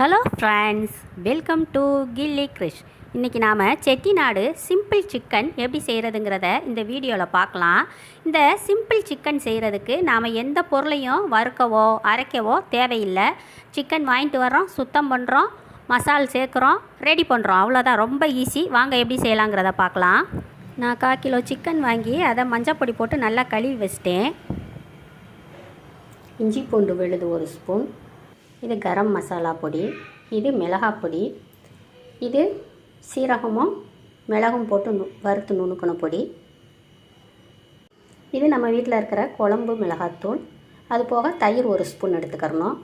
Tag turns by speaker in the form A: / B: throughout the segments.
A: Hello friends welcome to Gilli Krish இன்றைக்கி நாம் Chettinad simple chicken எப்படி செய்கிறதுங்கிறத இந்த வீடியோவில் பார்க்கலாம். இந்த சிம்பிள் சிக்கன் செய்கிறதுக்கு நாம் எந்த பொருளையும் வறுக்கவோ அரைக்கவோ தேவையில்லை. சிக்கன் வாங்கிட்டு வர்றோம் சுத்தம் பண்ணுறோம் மசால் சேர்க்குறோம் ரெடி பண்ணுறோம் அவ்வளோதான் ரொம்ப ஈஸி வாங்க எப்படி செய்யலாங்கிறத பார்க்கலாம். நான் கால் கிலோ சிக்கன் வாங்கி அதை மஞ்சப்பொடி போட்டு நல்லா கழுவி வச்சிட்டேன். இஞ்சி பூண்டு விழுது ஒரு ஸ்பூன் இது கரம் மசாலா பொடி இது மிளகாய் பொடி இது சீரகமும் மிளகும் போட்டு நு வறுத்து நுணுக்கின பொடி. இது நம்ம வீட்டில் இருக்கிற குழம்பு மிளகாத்தூள். அது போக தயிர் ஒரு ஸ்பூன் எடுத்துக்கிறணும்.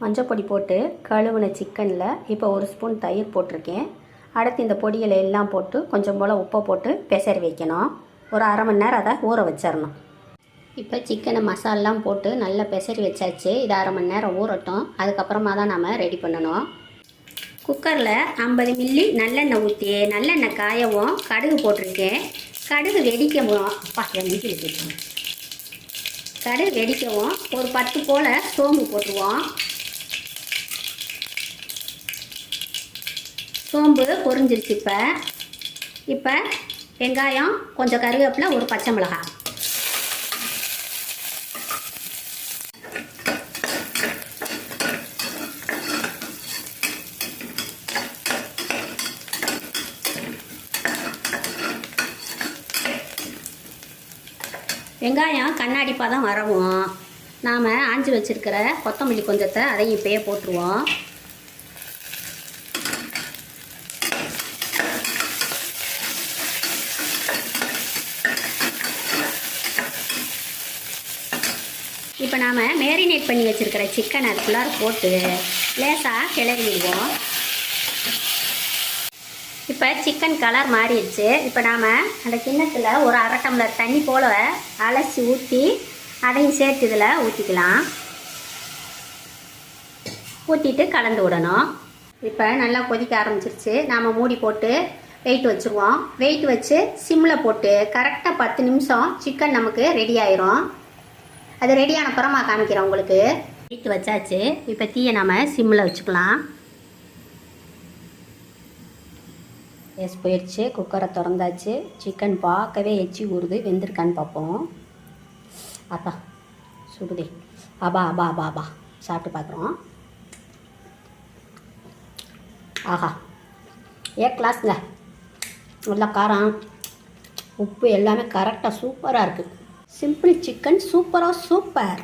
A: மஞ்சப்பொடி போட்டு கழுவுன சிக்கனில் இப்போ ஒரு ஸ்பூன் தயிர் போட்டிருக்கேன். அடுத்து இந்த பொடியில் எல்லாம் போட்டு கொஞ்சம் போல் உப்பை போட்டு பெசரி வைக்கணும். ஒரு அரை மணி நேரம் அதை ஊற வச்சிடணும் இப்போ சிக்கனை மசாலாம் போட்டு நல்லா பெசரி வச்சாச்சு. இது அரை மணி நேரம் ஊறட்டும். அதுக்கப்புறமா தான் நாம் ரெடி பண்ணணும். குக்கரில் ஐம்பது மில்லி நல்லெண்ணெய் ஊற்றி நல்லெண்ணெய் காயவும் கடுகு போட்டிருக்கேன். கடுகு வெடிக்கவும் அப்பா கடுகு வெடிக்கவும் ஒரு பத்து போல் சோம்பு போட்டுருவோம். சோம்பு பொரிஞ்சிருச்சு இப்போ. இப்போ வெங்காயம் கொஞ்சம் கருவேப்பில் ஒரு பச்சை மிளகாய். வெங்காயம் கண்ணாடிப்பாக தான் வரவும். நாம் ஆஞ்சி வச்சுருக்கிற கொத்தமல்லி கொஞ்சத்தை அதையும் இப்பயே போட்டுருவோம். இப்போ நாம் மேரினேட் பண்ணி வச்சுருக்கிற சிக்கன் அதுக்குள்ளார போட்டு லேசாக கிளறி விடுவோம் இப்போ சிக்கன் கலர் மாறிடுச்சு. இப்போ நாம் அந்த கிண்ணத்தில் ஒரு அரை டம்ளர் தண்ணி போல அலசி ஊற்றி அதையும் சேர்த்து இதில் ஊற்றிக்கலாம் ஊற்றிட்டு கலந்து விடணும். இப்போ நல்லா கொதிக்க ஆரம்பிச்சிருச்சு. நாம் மூடி போட்டு வெயிட் வச்சுருவோம். வெயிட் வச்சு சிம்மில் போட்டு கரெக்டாக பத்து நிமிஷம் சிக்கன் நமக்கு ரெடி ஆயிரும். அது ரெடியான புறமா காமிக்கிறேன் உங்களுக்கு. வெயிட் வச்சாச்சு. இப்போ தீயை நாம் சிம்மில் வச்சுக்கலாம். எஸ் போயிடுச்சு குக்கரை திறந்தாச்சு. சிக்கன் பார்க்கவே எச்சி ஊறுது. வெந்திருக்கான்னு பார்ப்போம். அப்பா சுடுதே. அபா அபா அபா அபா சாப்பிட்டு பார்க்குறோம். ஆஹா. ஏ கிளாஸுங்க நல்லா காரம். உப்பு எல்லாமே கரெக்டாக சூப்பராக இருக்குது சிம்பிள் சிக்கன் சூப்பராக சூப்பர்